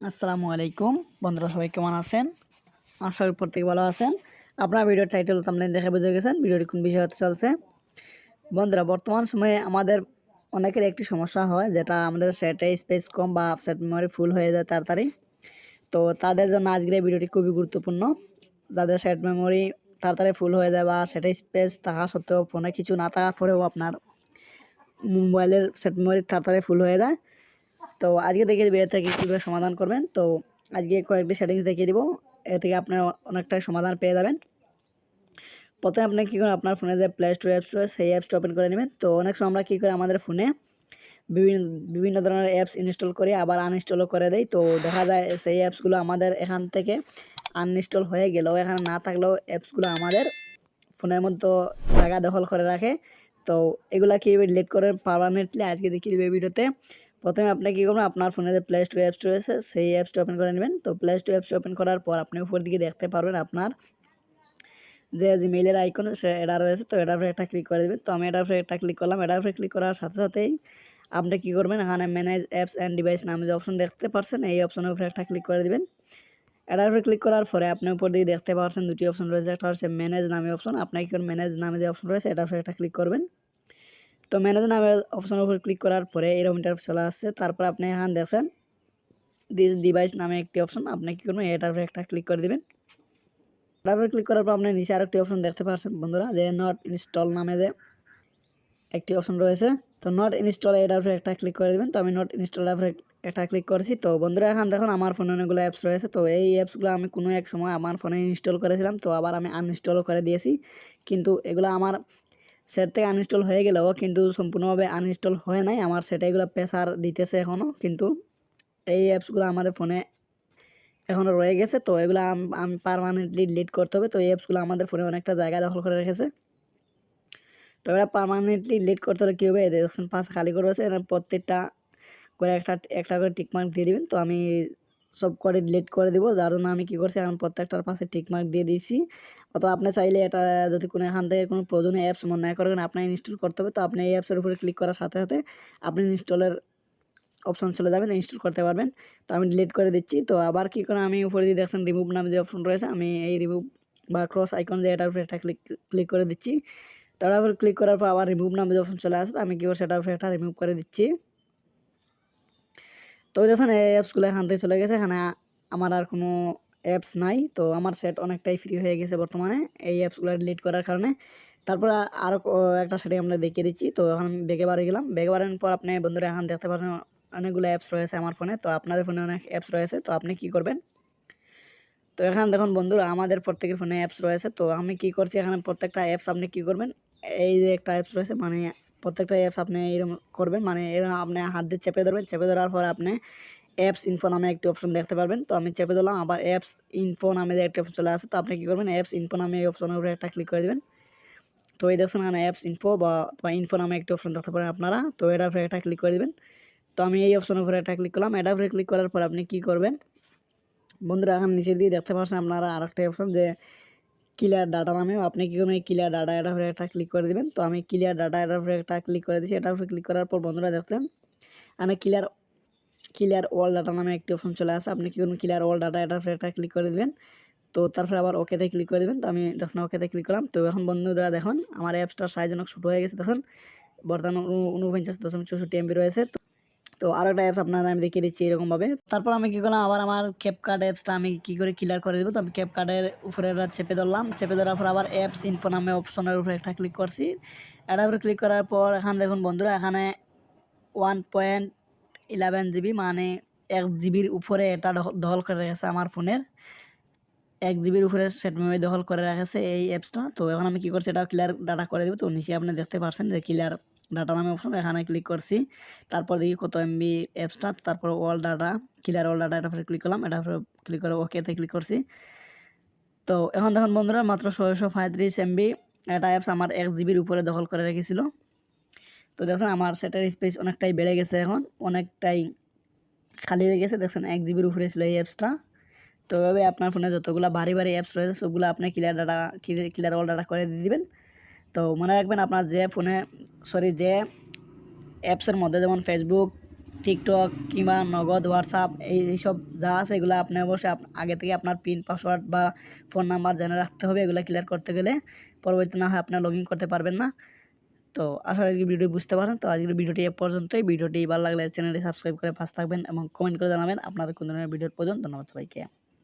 আসসালামু আলাইকুম। বন্ধুরা, সবাই কেমন আছেন? আশা উপর থেকে ভালো আছেন। আপনার ভিডিওর টাইটেল তামলে দেখে বুঝে গেছেন ভিডিওটি কোন বিষয় হতে চলছে। বন্ধুরা, বর্তমান সময়ে আমাদের অনেকের একটি সমস্যা হয়, যেটা আমাদের সেটে স্পেস কম বা সেট মেমোরি ফুল হয়ে যায় তাড়াতাড়ি। তো তাদের জন্য আজকের এই ভিডিওটি খুবই গুরুত্বপূর্ণ। যাদের সেট মেমোরি তাড়াতাড়ি ফুল হয়ে যায় বা সেটা স্পেস থাকা সত্ত্বেও ফোনে কিছু না থাকার পরেও আপনার মোবাইলের সেট মেমোরি তাড়াতাড়ি ফুল হয়ে যায়। তো আজকে দেখে দিবে এ থেকে কীভাবে সমাধান করবেন? তো আজকে কয়েকটি সেটিংস দেখিয়ে দিব। এ থেকে আপনার অনেকটাই সমাধান পেয়ে যাবেন। প্রথমে আপনি কী করেন আপনার ফোনে যে প্লে স্টোর অ্যাপস রয়েছে, সেই অ্যাপসটা ওপেন করে নেবেন। তো অনেক সময় আমরা কী করি, আমাদের ফোনে বিভিন্ন বিভিন্ন ধরনের অ্যাপস ইনস্টল করি, আবার আনইনস্টলও করে দেই। তো দেখা যায় সেই অ্যাপসগুলো আমাদের এখান থেকে আনইনস্টল হয়ে গেলেও, এখানে না থাকলেও অ্যাপসগুলো আমাদের ফোনের মধ্যে জায়গা দখল করে রাখে। তো এগুলা কীভাবে ডিলিট করে পারমানেন্টলি আজকে দেখিয়ে দেবে ভিডিওতে প্রথমে আপনি কী করবেন আপনার ফোনে যে প্লে স্টোর অ্যাপস রয়েছে, সেই অ্যাপসটা ওপেন করে নেবেন। তো প্লে স্টোর অ্যাপসটা ওপেন করার পর আপনি উপর দিকে দেখতে পারবেন আপনার যে জিমেইলের আইকন সে এটা রয়েছে। তো এটার উপরে একটা ক্লিক করে দেবেন। তো আমি এটার উপরে একটা ক্লিক করলাম। এটার উপরে ক্লিক করার সাথে সাথেই আপনি কী করবেন? এখানে ম্যানেজ অ্যাপস অ্যান্ড ডিভাইস নামে যে অপশন দেখতে পাচ্ছেন এই অপশনের উপরে একটা ক্লিক করে দেবেন। এটার উপরে ক্লিক করার পরে আপনি উপর দিকে দেখতে পাচ্ছেন দুটি অপশন রয়েছে। একটা হচ্ছে ম্যানেজ নামে অপশন আপনি কী করবেন ম্যানেজ নামে যে অপশন রয়েছে, এটার উপরে একটা ক্লিক করবেন। তো ম্যানেজ নামের অপশনের উপর ক্লিক করার পরে এরকম ইন্টারফেস চলে আসছে। তারপর আপনি এখানে দেখছেন দিস ডিভাইস নামে একটি অপশন আপনি কী করবেন? এটার উপরে একটা ক্লিক করে দিবেন। এটার উপরে ক্লিক করার পর আপনি নিচে আরেকটি অপশন দেখতে পাচ্ছেন বন্ধুরা, যে নট ইনস্টল নামে যে একটি অপশন রয়েছে। তো নট ইনস্টল এটার উপরে একটা ক্লিক করে দেবেন। তো আমি নট ইনস্টল উপরে একটা ক্লিক করেছি। তো বন্ধুরা, এখন দেখুন আমার ফোনে অনেকগুলো অ্যাপস রয়েছে। তো এই অ্যাপসগুলো আমি কোনো এক সময় আমার ফোনে ইনস্টল করেছিলাম। তো আবার আমি আনইনস্টলও করে দিয়েছি। কিন্তু এগুলো আমার সেট থেকে আনইনস্টল হয়ে গেলেও কিন্তু সম্পূর্ণভাবে আনইনস্টল হয় নাই। আমার সেটা এগুলো প্রেসার দিতেছে এখনও কিন্তু এই অ্যাপসগুলো আমাদের ফোনে এখনও রয়ে গেছে। তো এগুলো আমি পারমানেন্টলি ডিলিট করতে হবে। তো এই অ্যাপসগুলো আমাদের ফোনে অনেকটা জায়গা দখল করে রেখেছে। তো এরা পারমানেন্টলি ডিলিট করতে হলে কী হবে? অপশন পাঁচ খালি করে রয়েছে। প্রত্যেকটা করে একটা একটা করে টিকমার্ক দিয়ে দিবেন। তো আমি সব করে ডিলিট করে দিব। যার জন্য আমি কী করছি? এখন প্রত্যেকটার পাশে টিকমার্ক দিয়ে দিয়েছি। অথবা আপনি চাইলে এটা যদি কোনো এখান থেকে কোনো প্রয়োজনীয় অ্যাপস মনে না করেন আপনার ইনস্টল করতে হবে। তো আপনি এই অ্যাপসের উপরে ক্লিক করার সাথে সাথে আপনি ইনস্টলের অপশন চলে যাবেন ইনস্টল করতে পারবেন। তো আমি ডিলিট করে দিচ্ছি। তো আবার কী করে আমি উপরে দিয়ে দেখছেন রিমুভ নামে যে অপশন রয়েছে, আমি এই রিমুভ বা ক্রস আইকন যে এটার উপরে একটা ক্লিক ক্লিক করে দিচ্ছি। তার উপর ক্লিক করার পর আবার রিমুভ নামে যে অপশন চলে আসে আমি কী করে সেটার উপরে একটা রিমুভ করে দিচ্ছি। তো দেখেন এই অ্যাপসগুলো এখান থেকে চলে গেছে, এখানে আমার আর কোনো অ্যাপস নাই। তো আমার সেট অনেকটাই ফ্রি হয়ে গেছে বর্তমানে এই অ্যাপসগুলো ডিলিট করার কারণে। তারপর আরও একটা সেটিং আমরা দেখিয়ে দিচ্ছি। তো এখন বেগে বাড়ি গেলাম। বেগে বাড়ানোর পর আপনি বন্ধুরা এখন দেখতে পাচ্ছেন অনেকগুলো অ্যাপস রয়েছে আমার ফোনে তো আপনাদের ফোনে অনেক অ্যাপস রয়েছে। তো আপনি কি করবেন? তো এখানে দেখুন বন্ধুরা, আমাদের প্রত্যেকের ফোনে অ্যাপস রয়েছে। তো আমি কি করছি, এখানে প্রত্যেকটা অ্যাপস আপনি কি করবেন? এই যে একটা অ্যাপস রয়েছে মানে প্রত্যেকটা অ্যাপস আপনি এরকম করবেন মানে এরকম আপনি হাত দিয়ে চেপে ধরবেন, চেপে ধরার পর আপনি অ্যাপস ইনফো নামে একটি অপশন দেখতে পারবেন। তো আমি চেপে দিলাম আবার অ্যাপস ইনফো নামে একটি অপশন চলে আসে, তো আপনি কী করবেন? অ্যাপস ইনফো নামে এই অপশনের উপরে একটা ক্লিক করে দেবেন। তো এই দেখছেন এখানে অ্যাপস ইনফো বা বা ইনফো নামে একটি অপশন দেখতে পারেন আপনারা। তো এটার উপরে একটা ক্লিক করে দেবেন। তো আমি এই অপশনের উপরে একটা ক্লিক করলাম। এটার উপরে ক্লিক করার পর আপনি কী করবেন? বন্ধুরা, এখন নিচে দিয়ে দেখতে পাচ্ছেন আপনারা আরেকটা অপশন যে ক্লিয়ার ডাটা নামে। আপনি কী করবেন ক্লিয়ার ডাটা এটার উপরে একটা ক্লিক করে দেবেন? তো আমি ক্লিয়ার ডাটা এটার উপরে একটা ক্লিক করে এটার উপরে ক্লিক করার পর বন্ধুরা দেখছেন আমি ক্লিয়ার ক্লিয়ার ওয়াল ডাটা নামে একটি অপশন চলে আসে। আপনি কী করবেন ক্লিয়ার ওয়াল ডাটা এটার উপরে একটা ক্লিক করে দেবেন? তো তারপরে আবার ওকেতে ক্লিক করে দেবেন। তো আমি দেখুন ওকেতে ক্লিক করলাম। তো এখন বন্ধুরা দেখুন, আমার অ্যাপসটার সাইজ অনেক ছোটো হয়ে গেছে। দেখুন, বর্তমানে উনপঞ্চাশ দশমিক চৌষট্টি এমবি রয়েছে। তো আরও একটা অ্যাপস আপনারা আমি দেখিয়ে দিচ্ছি এরকমভাবে। তারপর আমি কী করলাম? আবার আমার ক্যাপকার্ড অ্যাপসটা আমি কী করে ক্লিয়ার করে দেবো? তো আমি ক্যাপকার্ডের উপরে চেপে ধরলাম। চেপে ধরার পর আবার অ্যাপস ইনফো নামে অপশনের উপরে একটা ক্লিক করছি। এটার উপরে ক্লিক করার পর এখানে দেখুন বন্ধুরা, এখানে ওয়ান পয়েন্ট ইলেভেন জিবি মানে এক জিবির উপরে এটা দখল করে রেখেছে আমার ফোনের। এক জিবির উপরে সেট মেমোরি দখল করে রেখেছে এই অ্যাপসটা তো এখন আমি কী করছি? এটা ক্লিয়ার ডাটা করে দেবো। তো নিচে আপনি দেখতে পাচ্ছেন যে ক্লিয়ার ডাটা নামে অপশন এখানে ক্লিক করছি। তারপর দেখি কত এমবি অ্যাপসটা তারপর all data clear all data এটা ক্লিক করলাম, এটা ক্লিক করে ওকেতে ক্লিক করছি। তো এখন দেখুন বন্ধুরা, মাত্র ছয়শো পঁয়ত্রিশ এমবি এটা অ্যাপস আমার এক জিবির উপরে দখল করে রেখেছিল। তো দেখছেন আমার সেটার স্পেস অনেকটাই বেড়ে গেছে এখন, অনেকটাই খালি হয়ে গেছে, দেখছেন এক জিবির উপরে ছিল এই অ্যাপসটা তো এভাবে আপনার ফোনে যতগুলো ভারী ভারী অ্যাপস রয়েছে, সবগুলো আপনি clear data clear all data করে দিয়ে দিবেন। তো মনে রাখবেন আপনার যে ফোনে সরি যে অ্যাপসের মধ্যে যেমন ফেসবুক টিকটক কিংবা নগদ হোয়াটসঅ্যাপ এই, এইসব যা আছে এগুলো আপনি অবশ্যই আগে থেকে আপনার পিন পাসওয়ার্ড বা ফোন নাম্বার জেনে রাখতে হবে, এগুলো ক্লিয়ার করতে গেলে পরবর্তী না হয় আপনার লগ করতে পারবেন না। তো আশা করি ভিডিও বুঝতে পারছেন। তো আজকের ভিডিওটি এ পর্যন্তই। ভিডিওটি ভালো লাগলে চ্যানেলটি সাবস্ক্রাইব করে পাশে থাকবেন এবং কমেন্ট করে জানাবেন। আপনার কোন ধরনের ভিডিওর প্রয়োজন ধন্যবাদ সবাইকে।